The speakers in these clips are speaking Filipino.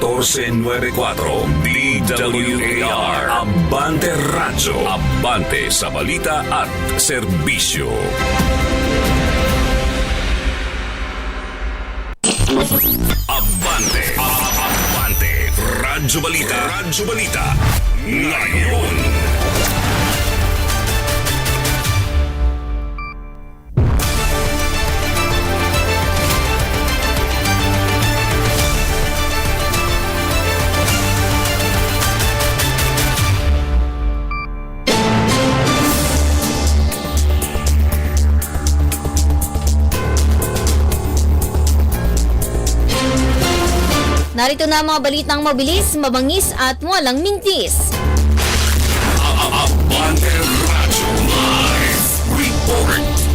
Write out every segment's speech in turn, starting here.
1494. DWAR Abante Radyo Abante sa balita at serbisyo Abante Abante Radyo Balita. Radyo Balita. Ngayon Narito na ang mga balitang mabilis, mabangis at walang mintis.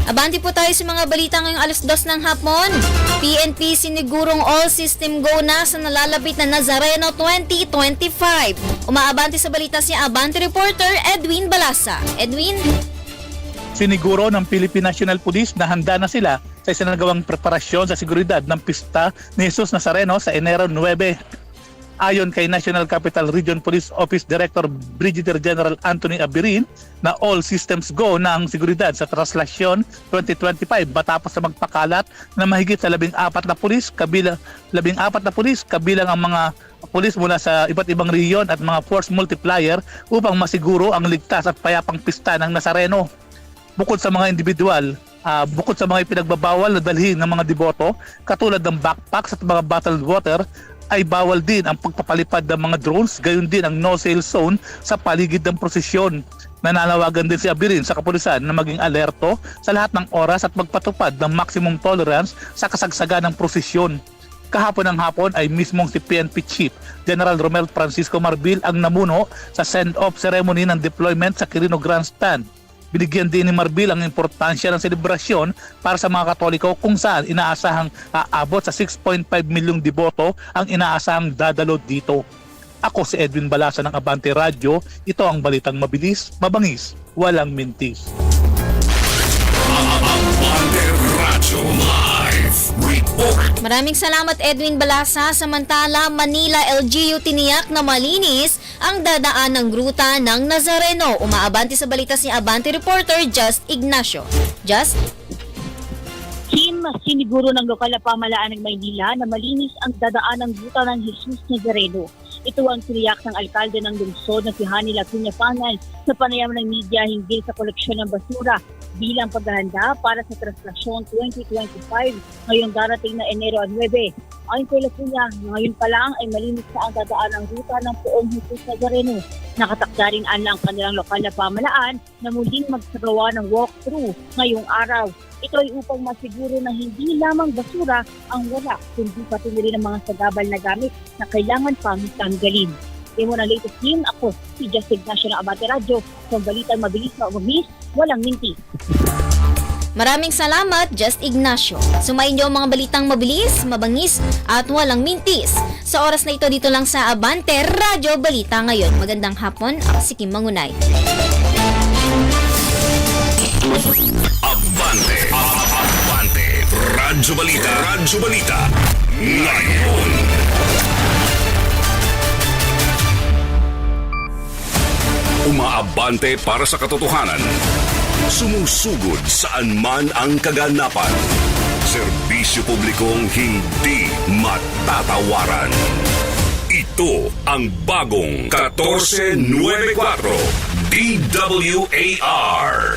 Abante po tayo sa mga balita ngayong alas dos ng hapon. PNP sinigurong all system go na sa nalalapit na Nazareno 2025. Umaabanti sa balita si Abante reporter Edwin Balasa. Edwin? Siniguro ng Philippine National Police na handa na sila sa isinagawang preparasyon sa seguridad ng pista ni Jesus Nazareno sa Enero 9. Ayon kay National Capital Region Police Office Director Brigadier General Anthony Abirin na all systems go na ang seguridad sa traslasyon 2025 matapos na magpakalat na mahigit sa labing apat na pulis kabilang labing apat na pulis kabilang ang mga pulis mula sa iba't ibang rehiyon at mga force multiplier upang masiguro ang ligtas at payapang pista ng Nazareno bukod sa mga individual, ah, bukod sa mga ipinagbabawal na dalhin ng mga deboto, katulad ng backpacks at mga bottled water, ay bawal din ang pagpapalipad ng mga drones, gayon din ang no-sail zone sa paligid ng prosesyon. Nananawagan din si Abirin sa kapulisan na maging alerto sa lahat ng oras at magpatupad ng maximum tolerance sa kasagsagan ng prosesyon. Kahapon ng hapon ay mismong si PNP Chief General Romel Francisco Marbil ang namuno sa send-off ceremony ng deployment sa Quirino Grandstand. Binigyan din ni Marbil ang importansya ng selebrasyon para sa mga Katoliko kung saan inaasahang aabot sa 6.5 milyong deboto ang inaasahang dadalo dito. Ako si Edwin Balasa ng Abante Radio. Ito ang balitang mabilis, mabangis, walang mintis. Maraming salamat Edwin Balasa. Samantala, Manila LGU tiniyak na malinis ang dadaan ng gruta ng Nazareno. Umaabanti sa balita si Abante reporter Just Ignacio. Just? Siniguro ng lokal na pamalaan ng Maynila na malinis ang dadaan ng buta ng Jesus Nazareno. Ito ang tiniyak ng alkalde ng lungsod na si Hani Lacuna Pangan sa panayam ng media hinggil sa koleksyon ng basura bilang paghahanda para sa Traslasyon 2025 ngayong darating na Enero 9. Ayon kay Lacuna, ngayon pa lang ay malinis na ang dadaan ng ruta ng poong Jesus Nazareno. Nakatakda rin ang kanilang lokal na pamalaan na muling magsagawa ng walkthrough ngayong araw. Ito ay upang masiguro na hindi lamang basura ang wala, kundi pati na rin ang mga sagabal na gamit na kailangan pang tanggalin. Imo na latest team, ako si Just Ignacio ng Abate Radio. Sa balitang mabilis na umamis, walang minti. Maraming salamat, Just Ignacio. Sumayin niyo ang mga balitang mabilis, mabangis, at walang mintis. Sa oras na ito, dito lang sa Abante Radyo Balita ngayon. Magandang hapon, ako si Kim Mangunay. Abante Abante Radyo Balita Radyo Balita. Ngayon. Umaabante para sa katotohanan. Sumusugod saan man ang kaganapan. Serbisyo publikong hindi matatawaran. Ito ang bagong 1494 DWAR